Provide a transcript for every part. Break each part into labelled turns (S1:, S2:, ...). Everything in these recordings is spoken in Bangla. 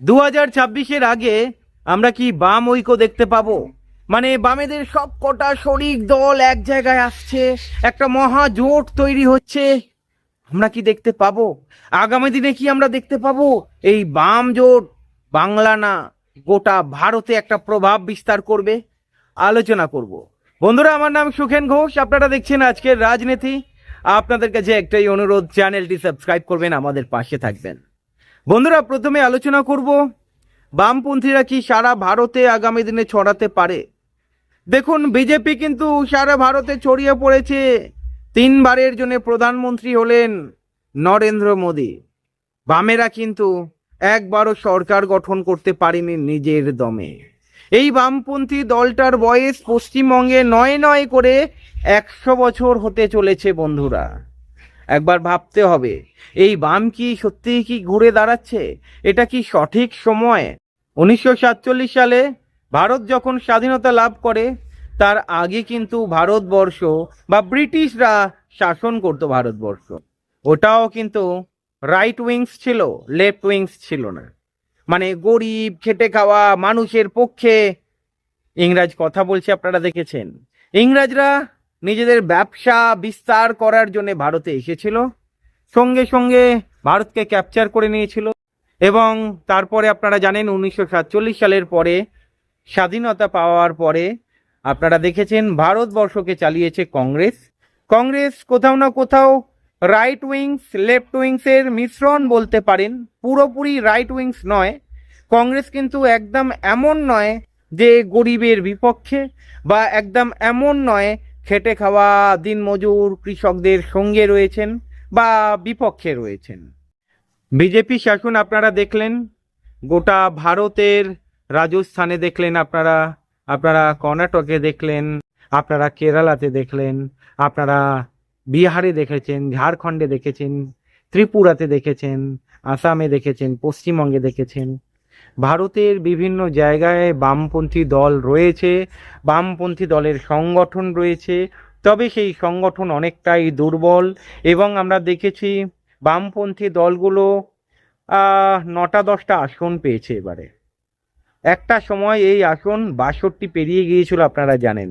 S1: দু হাজার ছাব্বিশের আগে আমরা কি বাম ঐক্য দেখতে পাবো? মানে বামেদের সব কটা শরিক দল এক জায়গায় আসছে, একটা মহা জোট তৈরি হচ্ছে। আমরা কি দেখতে পাবো? আগামী দিনে কি আমরা দেখতে পাবো? এই বাম জোট বাংলা না, গোটা ভারতে একটা প্রভাব বিস্তার করবে। আলোচনা করব। বন্ধুরা, আমার নাম সুখেন ঘোষ। আপনারা দেখছেন আজকের রাজনীতি। আপনাদের কাছে একটাই অনুরোধ, চ্যানেলটি সাবস্ক্রাইব করবেন, আমাদের পাশে থাকবেন। বন্ধুরা, প্রথমে আলোচনা করব, বামপন্থীরা কি সারা ভারতে আগামী দিনে ছড়াতে পারে? দেখুন, বিজেপি কিন্তু সারা ভারতে ছড়িয়ে পড়েছে। তিনবারের জন্য প্রধানমন্ত্রী হলেন নরেন্দ্র মোদী। বামেরা কিন্তু একবারও সরকার গঠন করতে পারেনি নিজের দমে। এই বামপন্থী দলটার বয়স পশ্চিমবঙ্গে নয় নয় করে একশো বছর হতে চলেছে, বন্ধুরা। একবার ভাবতে হবে, এই বাম কি সত্যিই কি ঘুরে দাঁড়াচ্ছে? এটা কি সঠিক সময়? উনিশশো সাতচল্লিশ সালে ভারত যখন স্বাধীনতা লাভ করে, তার আগে কিন্তু ভারতবর্ষ বা ব্রিটিশরা শাসন করতো ভারতবর্ষ। ওটাও কিন্তু রাইট উইংস ছিল লেফট উইংস ছিল না। মানে গরিব, খেটে খাওয়া, মানুষের পক্ষে ইংরাজ কথা বলছে, আপনারা দেখেছেন। ইংরাজরা নিজেদের ব্যবসা বিস্তার করার জন্য ভারতে এসেছিল। সঙ্গে সঙ্গে ভারতকে ক্যাপচার করে নিয়েছিল এবং তারপরে আপনারা জানেন উনিশশো সাতচল্লিশ সালের পরে স্বাধীনতা পাওয়ার পরে আপনারা দেখেছেন ভারতবর্ষকে চালিয়েছে কংগ্রেস। কংগ্রেস কোথাও না কোথাও রাইট উইংস লেফট উইংসের মিশ্রণ বলতে পারেন। পুরোপুরি রাইট উইংস নয়। কংগ্রেস কিন্তু একদম এমন নয় যে গরিবের বিপক্ষে বা একদম এমন নয় খেটে খাওয়া দিনমজুর কৃষকদের সঙ্গে রয়েছেন বা বিপক্ষে রয়েছেন। বিজেপি শাসন আপনারা দেখলেন, গোটা ভারতের রাজস্থানে দেখলেন আপনারা আপনারা কর্ণাটকে দেখলেন, আপনারা কেরালাতে দেখলেন, আপনারা বিহারে দেখেছেন, ঝাড়খণ্ডে দেখেছেন, ত্রিপুরাতে দেখেছেন, আসামে দেখেছেন, পশ্চিমবঙ্গে দেখেছেন। ভারতের বিভিন্ন জায়গায় বামপন্থী দল রয়েছে, বামপন্থী দলের সংগঠন রয়েছে। তবে সেই সংগঠন অনেকটাই দুর্বল এবং আমরা দেখেছি বামপন্থী দলগুলো নটা দশটা আসন পেয়েছে এবারে। একটা সময় এই আসন বাষট্টি পেরিয়ে গিয়েছিল আপনারা জানেন,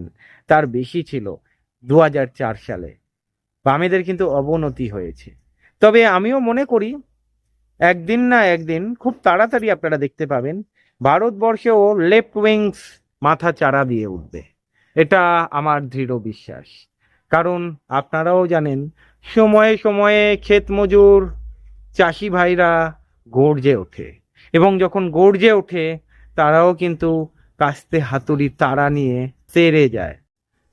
S1: তার বেশি ছিল দু সালে। বামেদের কিন্তু অবনতি হয়েছে। তবে আমিও মনে করি একদিন না একদিন খুব তাড়াতাড়ি আপনারা দেখতে পাবেন, ভারতবর্ষেও লেফট উইংস মাথা চারা দিয়ে উঠবে। এটা আমার দৃঢ় বিশ্বাস। কারণ আপনারাও জানেন, সময়ে সময়ে ক্ষেত মজুর, চাষি ভাইরা গর্জে ওঠে। এবং যখন গর্জে ওঠে, তারাও কিন্তু কাস্তে হাতুড়ি তারা নিয়ে সেরে যায়।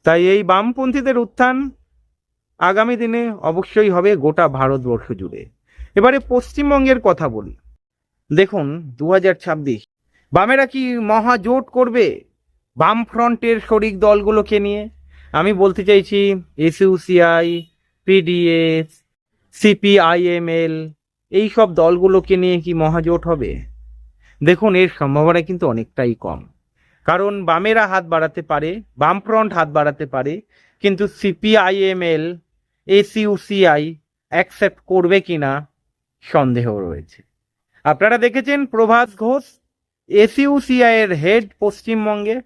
S1: তাই এই বামপন্থীদের উত্থান আগামী দিনে অবশ্যই হবে গোটা ভারতবর্ষ জুড়ে। এবারে পশ্চিমবঙ্গের কথা বলি। দেখুন দু হাজার ছাব্বিশ, বামেরা কি মহাজোট করবে? বাম ফ্রন্টের শরিক দলগুলোকে নিয়ে। আমি বলতে চাইছি এসইউসিআই, পিডিএস, সিপিআইএমএল এই সব দলগুলোকে নিয়ে কি মহাজোট হবে? দেখুন, এর সম্ভাবনা কিন্তু অনেকটাই কম। কারণ বামেরা হাত বাড়াতে পারে, বামফ্রন্ট হাত বাড়াতে পারে, কিন্তু সিপিআইএমএল, এসইউসিআই অ্যাকসেপ্ট করবে কিনা সন্দেহ রয়েছে। আপনারা দেখেছেন প্রভাস ঘোষ এসইউসিআই এর হেড পশ্চিমবঙ্গে।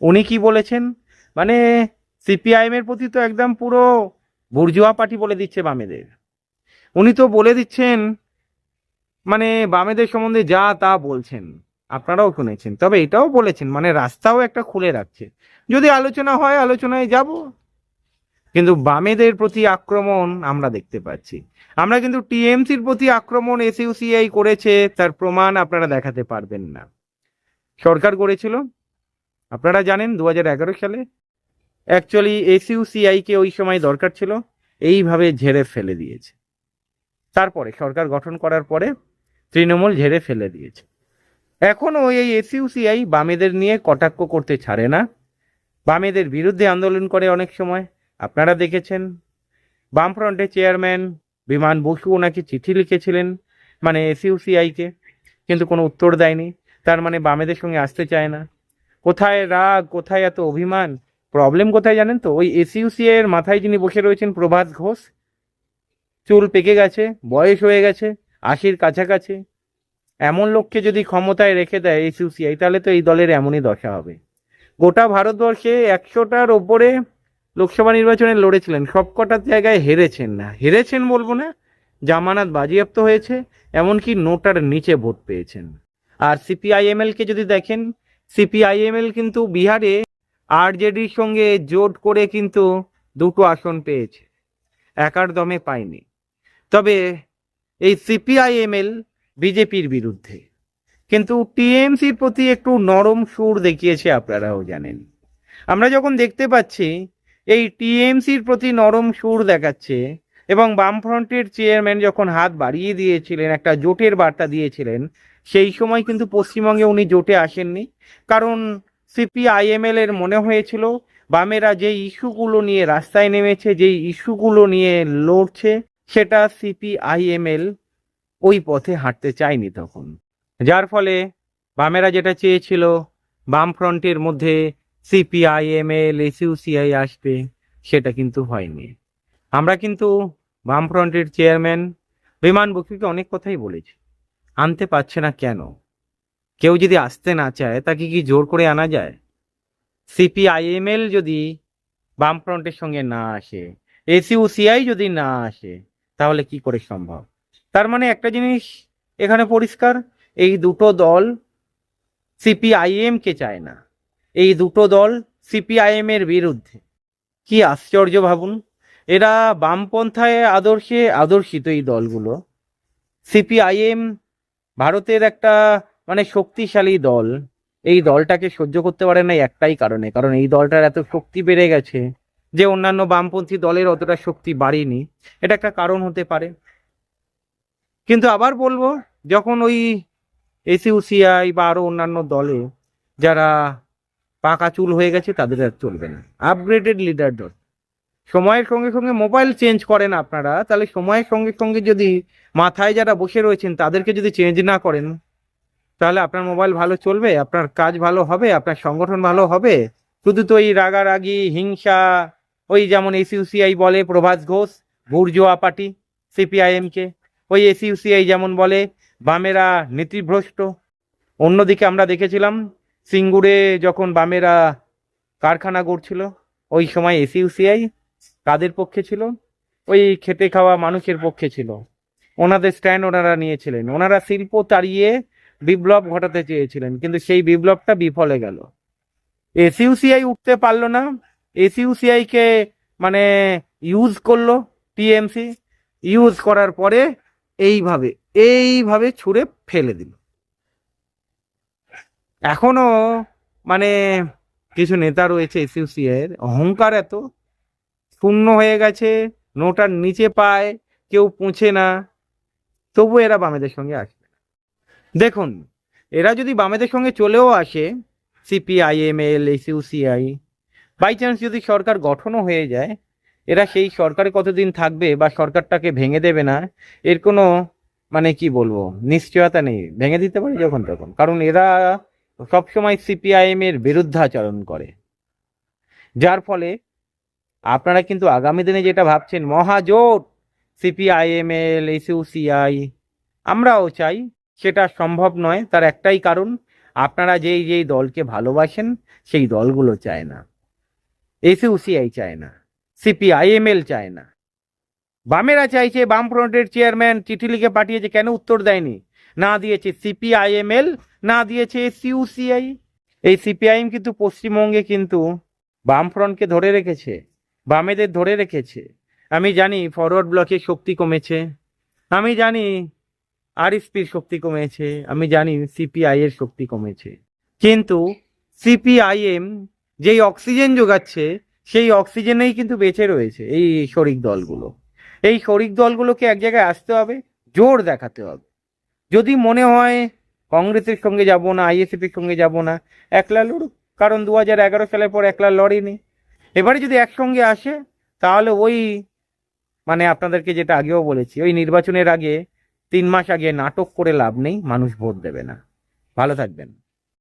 S1: উনি কি বলেছেন? মানে সিপিআইএম এর প্রতি তো একদম পুরো বুর্জুয়া পার্টি বলে দিচ্ছে বামেদের। উনি তো বলে দিচ্ছেন মানে বামেদের সম্বন্ধে যা তা বলছেন। আপনারাও শুনেছেন। তবে এটাও বলেছেন মানে রাস্তাও একটা খুলে রাখছে। যদি আলোচনা হয়, আলোচনায় যাব। কিন্তু বামেদের প্রতি আক্রমণ আমরা দেখতে পাচ্ছি। আমরা কিন্তু টিএমসির প্রতি আক্রমণ এসইউসিআই করেছে, তার প্রমাণ আপনারা দেখাতে পারবেন না। সরকার করেছিল। আপনারা জানেন দু হাজার এগারো সালে অ্যাকচুয়ালি এসইউসিআইকে ওই সময় দরকার ছিল, এইভাবে ঝেড়ে ফেলে দিয়েছে। তারপরে সরকার গঠন করার পরে তৃণমূল ঝেড়ে ফেলে দিয়েছে। এখনও এই এসইউসিআই বামেদের নিয়ে কটাক্ষ করতে ছাড়ে না। বামেদের বিরুদ্ধে আন্দোলন করে অনেক সময়। আপনারা দেখেছেন? বামফ্রন্টের চেয়ারম্যান বিমান বসু ওনাকে চিঠি লিখেছিলেন মানে এসইউসিআইকে কিন্তু কোনো উত্তর দেয়নি। তার মানে বামেদের সঙ্গে আসতে চায় না। কোথায় রাগ, কোথায় এত অভিমান? প্রবলেম কোথায় জানেন তো? ওই এসইউসিআই এর মাথায় যিনি বসে রয়েছেন, প্রভাত ঘোষ। চুল পেকে গেছে, বয়স হয়ে গেছে, আশির কাছাকাছি। এমন লোককে যদি ক্ষমতায় রেখে দেয় এই সিপিআই তাহলে তো এই দলের এমনই দশা হবে। গোটা ভারতবর্ষে একশোটার ওপরে লোকসভা নির্বাচনে লড়েছিলেন সবকটার জায়গায় হেরেছেন না। হেরেছেন বলব না, জামানত বাজেয়াপ্ত হয়েছে, এমনকি নোটার নিচে ভোট পেয়েছেন। আর সিপিআইএমএল কে যদি দেখেন, সিপিআইএমএল কিন্তু বিহারে আরজেডির সঙ্গে জোট করে কিন্তু দুটো আসন পেয়েছে একার দমে পায়নি। তবে এই সিপিআইএমএল বিজেপির বিরুদ্ধে, কিন্তু টিএমসির প্রতি একটু নরম সুর দেখিয়েছে আপনারাও জানেন। আমরা যখন দেখতে পাচ্ছি এই টিএমসির প্রতি নরম সুর দেখাচ্ছে এবং বামফ্রন্টের চেয়ারম্যান যখন হাত বাড়িয়ে দিয়েছিলেন, একটা জোটের বার্তা দিয়েছিলেন, সেই সময় কিন্তু পশ্চিমবঙ্গে উনি জোটে আসেননি। কারণ সিপিআইএমএল এর মনে হয়েছিল, বামেরা যে ইস্যুগুলো নিয়ে রাস্তায় নেমেছে, যেই ইস্যুগুলো নিয়ে লড়ছে, সেটা সিপিআইএমএল ওই পথে হাঁটতে চায়নি তখন। যার ফলে বামেরা যেটা চেয়েছিল, বামফ্রন্টের মধ্যে সিপিআইএমএল এসইউসিআই আসবে, সেটা কিন্তু হয়নি। আমরা কিন্তু বামফ্রন্টের চেয়ারম্যান, বিমান বক্সিকে অনেক কথাই বলেছি। আনতে পারছে না কেন? কেউ যদি আসতে না চায়, তাকে কি জোর করে আনা যায়? সিপিআইএমএল যদি বামফ্রন্টের সঙ্গে না আসে এসইউসিআই যদি না আসে, তাহলে কি করে সম্ভব? তার মানে একটা জিনিস এখানে পরিষ্কার, এই দুটো দল সিপিআইএম কে চায় না। এই দুটো দল সিপিআইএম এর বিরুদ্ধে। কি আশ্চর্য ভাবুন, এরা বামপন্থায় আদর্শে আদর্শিত এই দলগুলো। সিপিআইএম ভারতের একটা মানে শক্তিশালী দল। এই দলটাকে সহ্য করতে পারে না একটাই কারণে, কারণ এই দলটার এত শক্তি বেড়ে গেছে যে অন্যান্য বামপন্থী দলের অতটা শক্তি বাড়েনি। এটা একটা কারণ হতে পারে। কিন্তু আবার বলব, যখন ওই এসইউসিআই বা আরও অন্যান্য দলে যারা পাকা চুল হয়ে গেছে, তাদের আর চলবে না। আপগ্রেডেড লিডার দল সময়ের সঙ্গে সঙ্গে মোবাইল চেঞ্জ করেন আপনারা, তাহলে সময়ের সঙ্গে সঙ্গে যদি মাথায় যারা বসে রয়েছেন, তাদেরকে যদি চেঞ্জ না করেন, তাহলে আপনার মোবাইল ভালো চলবে, আপনার কাজ ভালো হবে, আপনার সংগঠন ভালো হবে। শুধু তো এই রাগারাগি, হিংসা, ওই যেমন এসইউসিআই বলে, প্রভাস ঘোষ বুর্জোয়া পার্টি সিপিআইএমকে ওই এসইউসিআই যেমন বলে, বামেরা নীতিভ্রষ্ট। অন্যদিকে আমরা দেখেছিলাম সিঙ্গুরে যখন বামেরা কারখানা গড়ছিল, ওই সময় এসইউসিআই কাদের পক্ষে ছিল? ওই খেতে খাওয়া মানুষের পক্ষে ছিল। ওনাদের স্ট্যান্ড ওনারা নিয়েছিলেন। ওনারা শিল্প তাড়িয়ে বিপ্লব ঘটাতে চেয়েছিলেন, কিন্তু সেই বিপ্লবটা বিফলে গেল। এসইউসিআই উঠতে পারল না। এসইউসিআই কে মানে ইউজ করল টিএমসি ইউজ করার পরে এইভাবে এইভাবে ছুঁড়ে ফেলে দিল। এখনও মানে কিছু নেতা রয়েছে এসইউসি এর, অহংকার এত। শূন্য হয়ে গেছে, নোটার নিচে পায়, কেউ পুঁছে না। তবু এরা বামেদের সঙ্গে আসবে দেখুন, এরা যদি বামেদের সঙ্গে চলেও আসে সিপিআইএমএল এসইউসিআই বাই চান্স যদি সরকার গঠনও হয়ে যায়, এরা সেই সরকারে কতদিন থাকবে বা সরকারটাকে ভেঙে দেবে না, এর কোনো মানে কি বলব, নিশ্চয়তা নেই। ভেঙে দিতে পারে যখন তখন। কারণ এরা সবসময় সিপিআইএম এর বিরুদ্ধাচরণ করে। যার ফলে আপনারা কিন্তু আগামী দিনে যেটা ভাবছেন মহাজোট সিপিআইএমএল এসইউসিআই আমরাও চাই সেটা সম্ভব নয়, তার একটাই কারণ, আপনারা যেই যেই দলকে ভালোবাসেন, সেই দলগুলো চায় না। এসইউসিআই চায় না সিপিআইএমএল চায় না। বামেরা চাইছে বামফ্রন্টের চেয়ারম্যান চিঠি লিখে পাঠিয়েছে, কেন উত্তর দেয়নি? না দিয়েছে সিপিআইএমএল, না দিয়েছে সিউসিআই। এই সিপিআইএম কিন্তু পশ্চিমবঙ্গে কিন্তু বামফ্রন্টকে ধরে রেখেছে, বামেদের ধরে রেখেছে। আমি জানি ফরওয়ার্ড ব্লকের শক্তি কমেছে, আমি জানি আরএসপির শক্তি কমেছে, আমি জানি সিপিআই এর শক্তি কমেছে। কিন্তু সিপিআইএম যেই অক্সিজেন যোগাচ্ছে, সেই অক্সিজেনেই কিন্তু বেঁচে রয়েছে এই শরিক দলগুলো। এই শরিক দলগুলোকে এক জায়গায় আসতে হবে, জোর দেখাতে হবে। যদি মনে হয় কংগ্রেসের সঙ্গে যাব না, আইএসএফের সঙ্গে যাব না, একলা লড়ুক। কারণ দু হাজার এগারো সালের পর একলা লড়েনি। এবারে যদি একসঙ্গে আসে, তাহলে ওই মানে আপনাদেরকে যেটা আগেও বলেছি, ওই নির্বাচনের আগে তিন মাস আগে নাটক করে লাভ নেই, মানুষ ভোট দেবে না। ভালো থাকবেন।